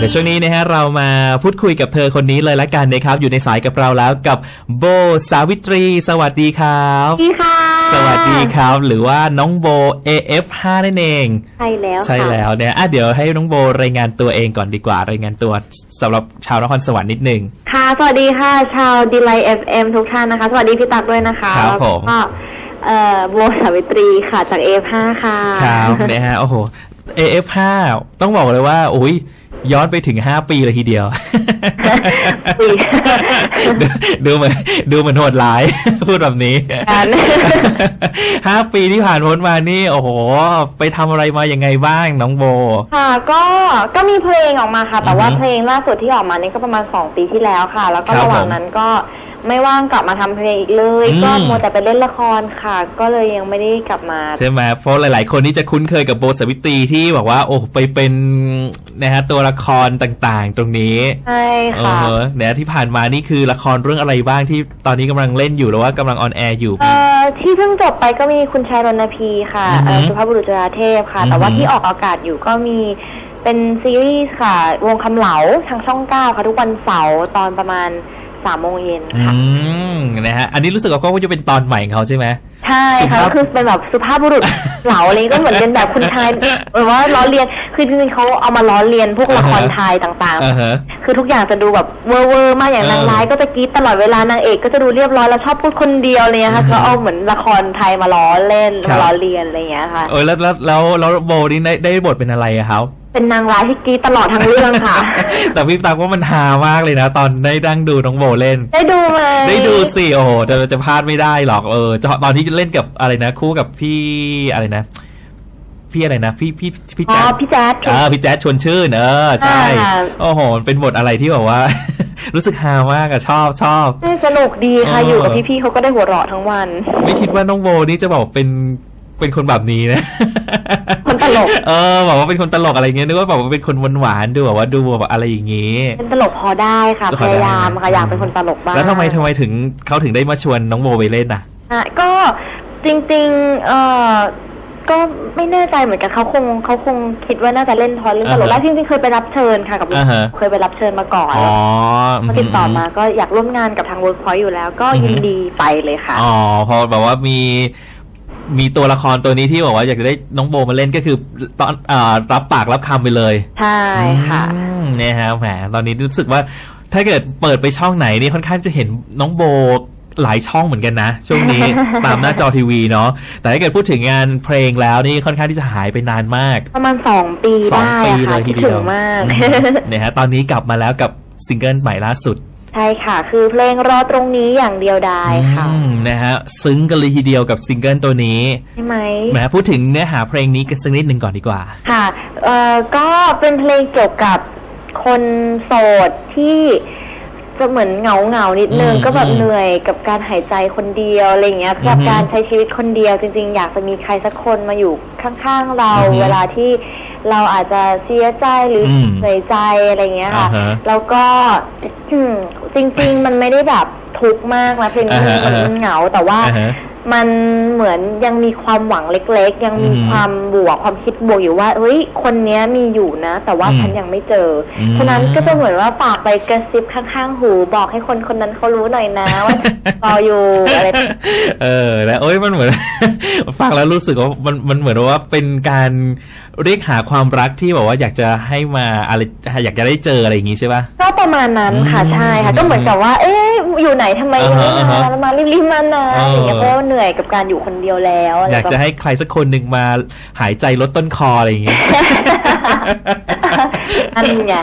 เดี๋ยวช่วงนี้นะฮะเรามาพูดคุยกับเธอคนนี้เลยละกันนะครับ อยู่ในสายกับเราแล้วกับโบสาวิตรี สวัสดีครับดีค่ะ สวัสดีครับ หรือว่าน้องโบ AF5 นั่นเอง ใช่แล้วใช่ค่ะแล้วเนี่ยอะเดี๋ยวให้น้องโบรายงานตัวเองก่อนดีกว่า รายงานตัวสำหรับชาวนครสวรรค์นิดนึง ค่ะ สวัสดีค่ะ ชาวดีไล FM ทุกท่านนะคะ สวัสดีพี่ตักด้วยนะคะครับผม แล้วก็เอ่อโบสาวิตรีค่ะจาก F5 ค่ะ ครับนะฮะโอ้โห AF5 ต้องบอกเลยว่าอุ้ย ย้อนไปถึง5ปีเลยทีเดียวปีดูดูเหมือนดูเหมือนโหดร้าย พูดแบบนี้กันห้าปีที่ผ่านพ้นมานี่ โอ้โห ไปทำอะไรมายังไงบ้างน้องโบ ค่ะ ก็ก็มีเพลงออกมาค่ะ แต่ว่าอือฮึเพลงล่าสุดที่ออกมานี่ก็ประมาณสองปีที่แล้วค่ะ แล้วก็ครับระหว่างผมนั้นก็ ไม่ว่างกลับมาทำเพลงอีกเลยอืมก็มัวแต่ไปเล่นละครค่ะ ก็เลยยังไม่ได้กลับมาใช่ไหมเพราะหลาย ๆ คนที่จะคุ้นเคยกับโบสวิตรีที่บอกว่า โอ้ไปเป็นนะฮะตัวละครต่างๆ ตรงนี้ใช่เอค่ะอเนี่ยที่ผ่านมานี่คือละครเรื่องอะไรบ้างที่ตอนนี้กำลังเล่นอยู่หรือว่ากำลังออนแอร์อยู่เอ่อที่เพิ่งจบไปก็มีคุณชายรณพีค่ะอือฮึเอ่อสุภาพบุรุษจุฬาเทพค่ะอือฮึแต่ว่าที่ออกอากาศอยู่ก็มีเป็นซีรีส์ค่ะ วงคำเหลาทางช่องเก้าค่ะ ทุกวันเสาร์ตอนประมาณ สามโมงเย็นอืค่ะมนะฮะอันนี้รู้สึกว่าก็จะเป็นตอนใหม่ของเขาใช่ไหมใช่สุค่ะภาพก็คือเป็นแบบสุภาพบุรุษเหลาอะไรก็เหมือนเป็นแบบคุณชายแบบว่าล้อเลียนคือจริงๆเขาเอามาล้อเลียนพวกละครอ่าฮะไทยต่างอ่าฮะๆคือทุกอย่างจะดูแบบเวอร์เวอร์มากอย่างเออนางร้ายก็จะกรี๊ดตลอดเวลานางเอกก็จะดูเรียบร้อยแล้วชอบพูดคนเดียวอะไรเลยค่ะอือฮึก็เอาเหมือนละครไทยมาล้อเล่นครับมาล้อเลียนอะไรอย่างเงี้ยค่ะเออแล้วแล้วแล้วแล้วโบนี่ได้ได้บทเป็นอะไรอะครับ เป็นนางร้ายที่กรี๊ดตลอดทั้งเรื่องค่ะ แต่พี่ตักว่ามันฮามากเลยนะ ตอนได้ดั้งดูน้องโบเล่น ได้ดูไหมได้ดูสิโอ้โหจะจะพลาดไม่ได้หรอกเออจะตอนที่เล่นกับอะไรนะ คู่กับพี่อะไรนะ พี่อะไรนะพี่พี่พี่อ๋อแจ๊ดพี่แจ๊ดอ่าพี่แจ๊ดชวนชื่น เออใช่อ่าโอ้โหมันเป็นบทอะไรที่แบบว่า รู้สึกฮามากอะชอบชอบใช่สนุกดีค่ะเออออยู่กับพี่ๆเขาก็ได้หัวเราะทั้งวัน ไม่คิดว่าน้องโบนี่จะบอกเป็น เป็นคนแบบนี้นะคนตลก เออบอกว่าเป็นคนตลกอะไรเงี้ยนึกว่าแบบว่าเป็นคนหวานหวานๆดูแบบว่าดูแบบอะไรอย่างงี้เป็นตลกพอได้ค่ะจะพพอได้ยายามค่ะอยากเป็นคนตลกบ้างแล้วทำไมทำไมถึงเขาถึงได้มาชวนน้องโบไปเล่นอะอะก็จริง ๆ เออก็ไม่แน่ใจเหมือนกันเขาคงเขาคงคิดว่าน่าจะเล่นทอนเล่นตลกอ่าฮะแล้วจริงๆเคยไปรับเชิญค่ะกับอ่าฮะเคยไปรับเชิญมาก่อนอ๋อเขาติดต่อมาก็อยากร่วมงานกับทางเวิร์กพอยต์อยู่แล้ว ก็อือฮึยินดีไปเลยค่ะอ๋อพอแบบว่ามี มีตัวละครตัวนี้ที่บอกว่าอยากจะได้น้องโบมาเล่นก็คือตอนอ่ารับปากรับคำไปเลย ใช่ค่ะอืมเนี่ยฮะแหมตอนนี้รู้สึกว่าถ้าเกิดเปิดไปช่องไหนนี่ค่อนข้างจะเห็นน้องโบหลายช่องเหมือนกันนะ ช่วงนี้ตามหน้าจอทีวีเนาะแต่ถ้าเกิดพูดถึงงานเพลงแล้วนี่ค่อนข้างที่จะหายไปนานมาก ประมาณสองปีสองได้ปีอะเลค่ะยทีคิดเดีถึยวงมากอืมเนี่ยฮะตอนนี้กลับมาแล้วกับซิงเกิลใหม่ล่าสุด ใช่ค่ะ คือเพลงรอตรงนี้อย่างเดียวดายค่ะอืมนะฮะซึ้งกันเลยทีเดียวกับซิงเกิลตัวนี้ใช่ไหมแหมพูดถึงเนื้อหาเพลงนี้กันสักนิดหนึ่งก่อนดีกว่า ค่ะเอ่อก็เป็นเพลงเกี่ยวกับคนโสดที่ จะเหมือนเหงาเหงาๆนิดนึงอืมก็แบบอืมเหนื่อยกับการหายใจคนเดียวอะไรอย่างเงี้ยกับอือฮึการใช้ชีวิตคนเดียว จริง ๆ อยากจะมีใครสักคนมาอยู่ข้างๆเราอือฮึเวลาที่เราอาจจะเสียใจหรืออมเหนื่อยใจอะไรอย่างเงี้ยค่ะอ่าฮะแล้วก็จริง ๆ มันไม่ได้แบบ ทุกข์มากนะเพลงนี้อ่าฮะมันอ่าฮะมันเหงาแต่ว่า อ่าฮะมันเหมือนยังมีความหวังเล็ก ๆ ยังมีอืมความบวกความคิดบวกอยู่ว่าเฮ้ยคนเนี้ยมีอยู่นะ แต่ว่าอืมฉันยังไม่เจออม ฉะนั้นก็จะเหมือนว่าฝากไปกระซิบข้างๆหู บอกให้คนคนนั้นเขารู้หน่อยนะว่า รออยู่อะไรเออแล้วโอ้ยมันเหมือน ฟังแล้วรู้สึกว่ามันมันเหมือนว่าเป็นการเรียกหาความรักที่แบบว่าอยากจะให้มาอะไรอยากจะได้เจออะไรอย่างงี้ใช่ปะ ก็ประมาณนั้นค่ะอืมใช่ค่ะ ก็เหมือนกับว่า เอ๊ะ อยู่ไหนทำไมยังไม่อ่าฮะมาอ่าฮะมารีบๆมานะเออออย่างเงี้ยเพราะว่าเหนื่อยกับการอยู่คนเดียวแล้วอะไรอยากจะให้ใครสักคนหนึ่งมาหายใจลดต้นคออะไรอย่างเงี้ยอันไง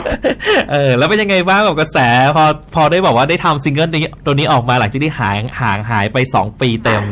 เออ แล้วเป็นยังไงบ้างกับกระแส พอพอได้บอกว่าได้ทำซิงเกิลนี้ตัวนี้ออกมาหลังจากที่ห่างห่างหายไปสองปีเต็ม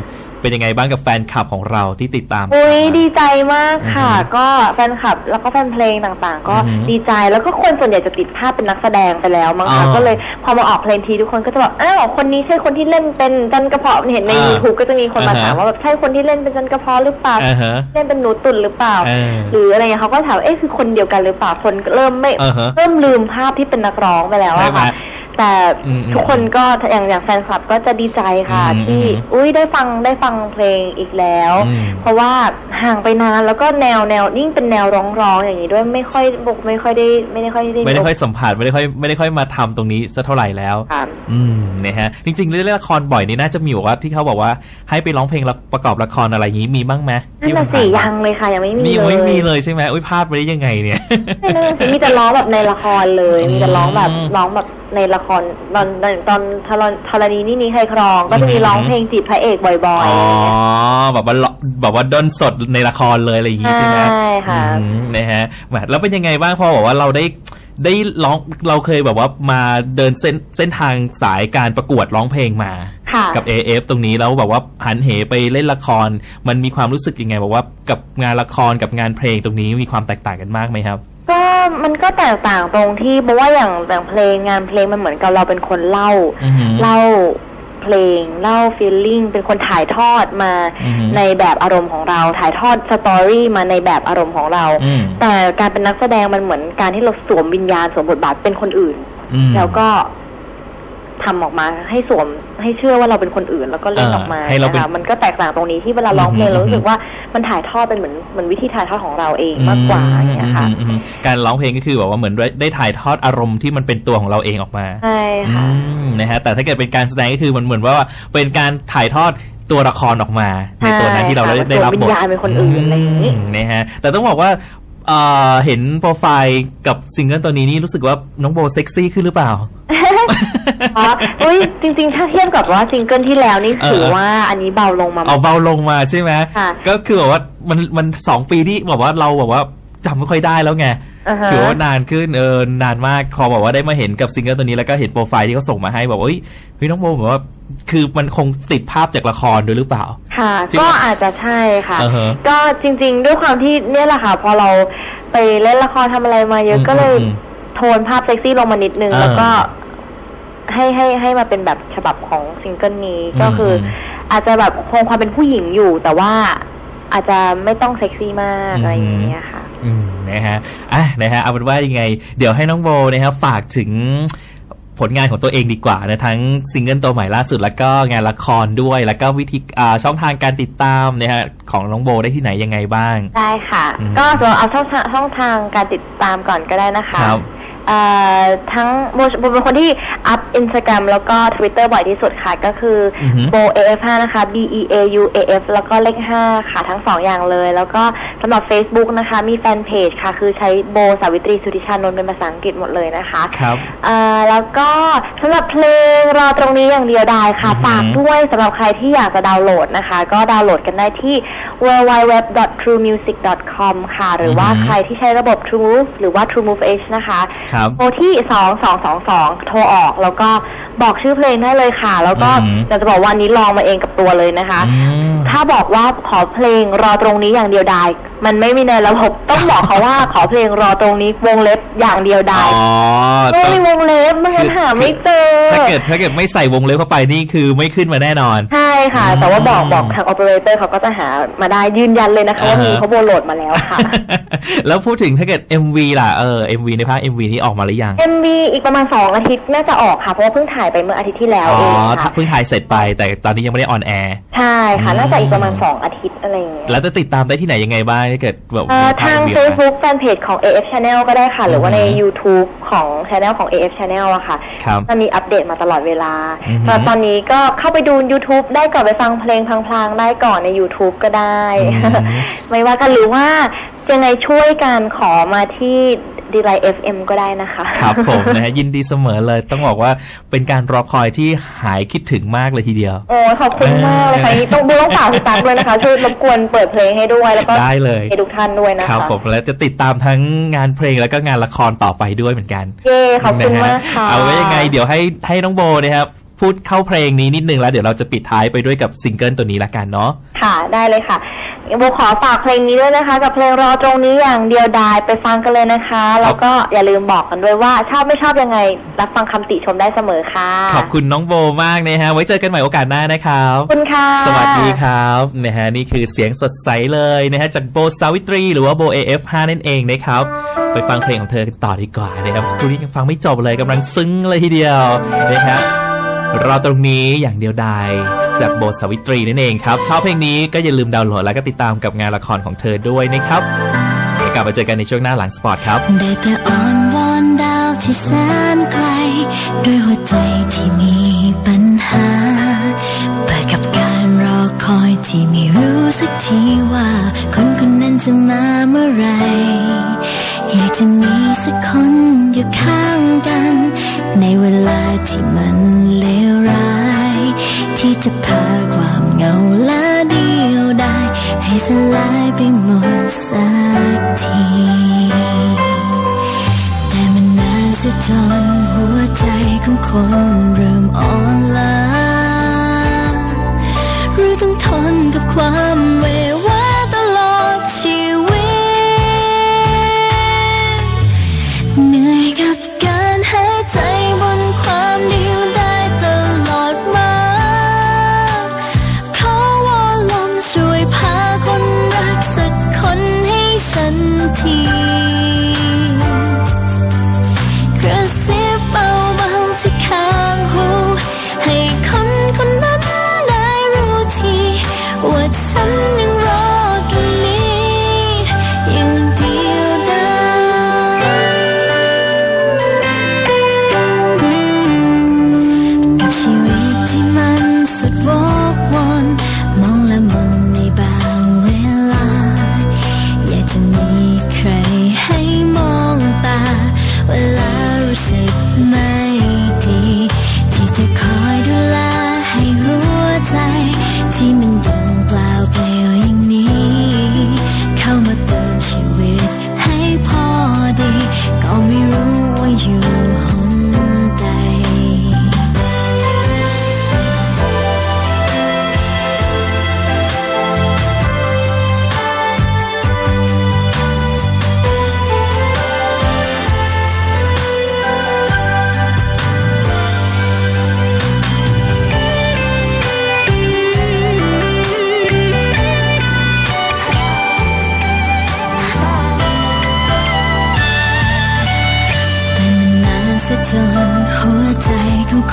เป็นยังไงบ้างกับแฟนคลับของเราที่ติดตาม อุ้ยดีใจมากค่ะอือฮึก็แฟนคลับแล้วก็แฟนเพลงต่างๆ ก็อือฮึดีใจแล้วก็คนส่วนใหญ่จะติดภาพเป็นนักแสดงไปแล้วมั้งอ๋คะอก็เลยพอมาออกเพลงทีทุกคนก็จะแบบอ้าวคนนี้ใช่คนที่เล่นเป็นจันกระเพาะเห็นในอ่ายูทูบก็จะมีคนมาอ่าฮะ ถามว่าแบบใช่คนที่เล่นเป็นจันกระเพาะหรือเปล่าอ่าฮะเล่นเป็นหนูตุ่นหรือเปล่า เออ หรืออะไรเงี้ยเขาก็ถามเอ๊ะคือคนเดียวกันหรือเปล่าคนก็เริ่มไม่อ่าฮะเริ่มลืมภาพที่เป็นนักร้องไปแล้วใช่อะไหมค่ะ แต่อืมทุกคนก็อย่างอย่างแฟนคลับก็จะดีใจค่ะอืมที่อืมอุ้ยได้ฟังได้ฟังเพลงอีกแล้วอืมเพราะว่าห่างไปนานแล้วก็แนวแนวยิ่งเป็นแนวร้องร้องๆอย่างนี้ด้วยไม่ค่อยบอกไม่ค่อยได้ไม่ได้ค่อยได้ไม่ได้ค่อยสัมผัสไม่ได้ค่อยไม่ได้ค่อยมาทำตรงนี้สักเท่าไหร่แล้วค่ะอืมนะฮะจริงๆเล่นละครบ่อยนี่น่าจะมีบอกว่าที่เขาบอกว่าให้ไปร้องเพลงละประกอบละครอะไรอย่างนี้มีบ้างไหมนั่นน่ะสิที่ผ่ายังเลยค่ะยังไม่ๆมีมียังเลยไม่มีเลยใช่ไหมอุ้ยพลาดไปได้ยังไงเนี่ยไม่นั่นน่ะสิมีแต่ร้องแบบในละครเลยอืมมีแต่ร้องแบบร้องแบบในละครตอนตอนตอนทรธรณีนี่นี่ใครครอง ก็จะมีอืมร้องเพลงจีบพระเอกบ่อยอ๋อๆแบบว่าละแบบว่าด้นสดในละครเลยอะไรอย่างงี้ใช่ไหมใช่ค่ะอืมนะฮะแหมแล้วเป็นยังไงบ้างพอบอกว่าเราได้ ได้ร้องเราเคยแบบว่ามาเดินเส้นเส้นทางสายการประกวดร้องเพลงมาค่ะกับ AF ตรงนี้แล้วแบบว่าหันเหไปเล่นละคร มันมีความรู้สึกยังไงบอกว่ากับงานละครกับงานเพลงตรงนี้มีความแตกต่างกันมากไหมครับ ก็มันก็แตกต่างตรงที่เพราะว่าอย่างอย่างเพลงงานเพลงมันเหมือนกับเราเป็นคนเล่าอือหือเล่า เพลง เล่าฟีลลิ่งเป็นคนถ่ายทอดมาอือหือในแบบอารมณ์ของเรา ถ่ายทอดสตอรี่มาในแบบอารมณ์ของเราอืมแต่การเป็นนักแสดงมันเหมือนการที่เราสวมวิญญาณสวมบทบาทเป็นคนอื่นอืมแล้วก็ ทำออกมาให้สวมให้เชื่อว่าเราเป็นคนอื่นแล้วก็เล่นเออออกมาให้เราเป็นนะคะมันก็แตกต่างตรงนี้ที่เวลาร้องเพลงอืมเรารู้สึกว่ามันถ่ายทอดเป็นเหมือนเหมือนวิธีถ่ายทอดของเราเองมากกว่าอย่างเงี้ยค่ะอืมอืมอืมการร้องเพลงก็คือแบบว่าเหมือนได้ได้ถ่ายทอดอารมณ์ที่มันเป็นตัวของเราเองออกมาใช่ค่ะอืมนะฮะแต่ถ้าเกิดเป็นการแสดงก็คือมันเหมือนว่าเป็นการถ่ายทอดตัวละครออกมา ในตัวนั้นที่เราได้ใช่ค่ะได้รับบวิทญญาณเป็นคนอื่นอะไรอย่างนี้มนะฮะแต่ต้องบอกว่าเอ่อเห็นโปรไฟล์กับซิงเกิลตัวนี้นี่รู้สึกว่าน้องโบเซ็กซี่ขึ้นหรือเปล่า อ๋ออุ้ยจริง ๆ ถ้าเทียบกับว่าซิงเกิลที่แล้วนี่เออ ถือว่าอันนี้เบาลงมา เอาเบาลงมาใช่ไหมค่ะ ก็คือแบบว่ามันมันสองปีที่แบบว่าเราแบบว่าจำไม่ค่อยได้แล้วไงอ่าฮะ ถือว่านานขึ้นเออนานมากพอบอกว่าได้มาเห็นกับซิงเกิลตัวนี้แล้วก็เห็นโปรไฟล์ที่เขาส่งมาให้บอกว่าเฮ้ยเฮ้ยน้องโบแบบว่า คือมันคงติดภาพจากละครด้วยหรือเปล่า ค่ะจริงก็อาจจะใช่ค่ะอ่าฮะก็จริง ๆ ด้วยความที่เนี่ยแหละค่ะ พอเราไปเล่นละครทำอะไรมาเยอะอืมก็เลยอืมโทนภาพเซ็กซี่ลงมานิดนึงอ่าแล้วก็ให้ให้ให้มาเป็นแบบฉบับของซิงเกิลนี้ก็คืออมอาจจะแบบคงความเป็นผู้หญิงอยู่แต่ว่า อาจจะไม่ต้องเซ็กซี่มากอะไรอย่างเงี้ยค่ะ อืมนะฮะอะนะฮะเอาเป็นว่ายังไง เดี๋ยวให้น้องโบนะครับฝากถึงผลงานของตัวเองดีกว่านะทั้งซิงเกิลตัวใหม่ล่าสุดแล้วก็งานละครด้วย แล้วก็วิธีอ่าช่องทางการติดตามนะฮะของน้องโบได้ที่ไหนยังไงบ้าง ได้ค่ะอืมก็เราเอาช่องทางช่องทางการติดตามก่อนก็ได้นะคะครับเอ่อ ทั้งโบโบเป็นคนที่อัพอินสตาแกรมแล้วก็ Twitter บ่อยที่สุดค่ะ ก็คือออฮึโบ AF5 นะคะ B E A U A F แล้วก็เลข 5 ค่ะ ทั้งสองอย่างเลย แล้วก็สำหรับ Facebook นะคะ มีแฟนเพจค่ะ คือใช้โบสาวิตรีสุทธิชานนท์เป็นภาษาอังกฤษหมดเลยนะคะครับเอ่อแล้วก็สำหรับเพลงรอตรงนี้อย่างเดียวได้ค่ะอือหือฝากด้วยสำหรับใครที่อยากจะดาวน์โหลดนะคะ ก็ดาวน์โหลดกันได้ที่ www.truemusic.com ค่ะ หรือว่าอือหือใครที่ใช้ระบบ TrueMove หรือว่า TrueMove H นะคะครับโทรที่2222โทรออกแล้วก็บอกชื่อเพลงได้เลยค่ะ แล้วก็อือหืออยากจะบอกว่านี้ลองมาเองกับตัวเลยนะคะ อืม ถ้าบอกว่าขอเพลงรอตรงนี้อย่างเดียวได้ มันไม่มีในระบบต้องบอกเขาว่าขอเพลงรอตรงนี้วงเล็บอย่างเดียวได้อ๋อไม่ต้องมีวงเล็บไม่งั้นหาไม่เจอถ้าเกิดถ้าเกิดไม่ใส่วงเล็บเข้าไปนี่คือไม่ขึ้นมาแน่นอน ใช่ค่ะอืมแต่ว่าบอกบอกทางโอเปอเรเตอร์เขาก็จะหามาได้ยืนยันเลยนะคะว่าอ่าฮะมีเขาโบโหลดมาแล้วค่ะ แล้วพูดถึงถ้าเกิด MV ล่ะเออ MV ในภาค MV นี้ออกมาหรือยัง MV อีกประมาณสองอาทิตย์น่าจะออกค่ะเพราะว่าเพิ่งถ่ายไปเมื่ออาทิตย์ที่แล้วอ๋อเองถ้าค่ะเพิ่งถ่ายเสร็จไปแต่ตอนนี้ยังไม่ได้ออนแอร์ใช่ค่ะอืมน่าจะอีกประมาณสองอาทิตย์อะไรอย่างเงี้ยแล้วจะติดตามได้ที่ไหนยังไงบ้างถ้าเกิดแบบเอ่อมีภพทาง MV ออกมา Facebook แฟนเพจของ AF Channel ก็ได้ค่ะ หรือว่าในอือฮึ YouTube ของ Channel ของ AF Channel อะค่ะครับจะมีอัปเดตมาตลอดเวลาอือฮึ แต่ตอนนี้ก็เข้าไปดู YouTube ได้ก่อนไปฟังเพลงพลางๆได้ก่อนใน YouTube ก็ได้ อืม ไม่ว่ากันหรือว่ายังไงช่วยกันขอมาที่ ดีไล FM ก็ได้นะคะ ครับผมนะฮะยินดีเสมอเลย ต้องบอกว่าเป็นการรอคอยที่หายคิดถึงมากเลยทีเดียว โอ้ยขอบคุณมากเลยค่ะนี่ต้องดูต้องฝากพี่ตั๊กด้วยนะคะช่วยรบกวนเปิดเพลงให้ด้วยแล้วก็ได้เลยให้ทุกท่านด้วยนะครัคะบผมแล้วจะติดตามทั้งงานเพลงแล้วก็งานละครต่อไปด้วยเหมือนกันเย้ขอบคุณนะฮะมากค่ะเอาไว้ยังไงเดี๋ยวให้ให้น้องโบนะครับ พูดเข้าเพลงนี้นิดนึงแล้ว เดี๋ยวเราจะปิดท้ายไปด้วยกับซิงเกิลตัวนี้ละกันเนาะค่ะได้เลยค่ะโบขอฝากเพลงนี้ด้วยนะคะ กับเพลงรอตรงนี้อย่างเดียวดายไปฟังกันเลยนะคะ แล้วก็อย่าลืมบอกกันด้วยว่าชอบไม่ชอบยังไง รับฟังคำติชมได้เสมอค่ะ ขอบคุณน้องโบมากนะฮะไว้เจอกันใหม่โอกาสหน้านะครับขอบคุณค่ะ สวัสดีครับนะฮะนี่คือเสียงสดใสเลยนะฮะจากโบสาวิตรี หรือว่าโบ AF5 นั่นเองนะครับไปฟังเพลงของเธอกันต่อดีกว่านะครับสกครู่นี้ยังฟังไม่จบเลยกำลังซึ้งเลยทีเดียวนะครับ รอตรงนี้อย่างเดียวดายจากโบสวิตรีนั่นเองครับชอบเพลงนี้ก็อย่าลืมดาวน์โหลดแล้วก็ติดตามกับงานละครของเธอด้วยนะครับเดี๋ยวกลับมาเจอกันในช่วงหน้าหลังสปอร์ตครับได้แต่อ้อนวอนดาวที่แสนไกลด้วยหัวใจที่มีปัญหาเปิดกับการรอคอยที่ไม่รู้สักทีว่า คนคนนั้นจะมาเมื่อไรอยากจะมีสักคนอยู่ข้างกัน ในเวลาที่มัน ไปหมดสักที แต่มันนานเสียจนหัวใจของคนเริ่มอ่อนล้าหรือต้องทนกับความ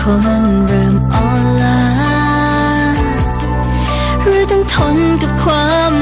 คนเริ่มอ่อนล้าหรือต้องทนกับความ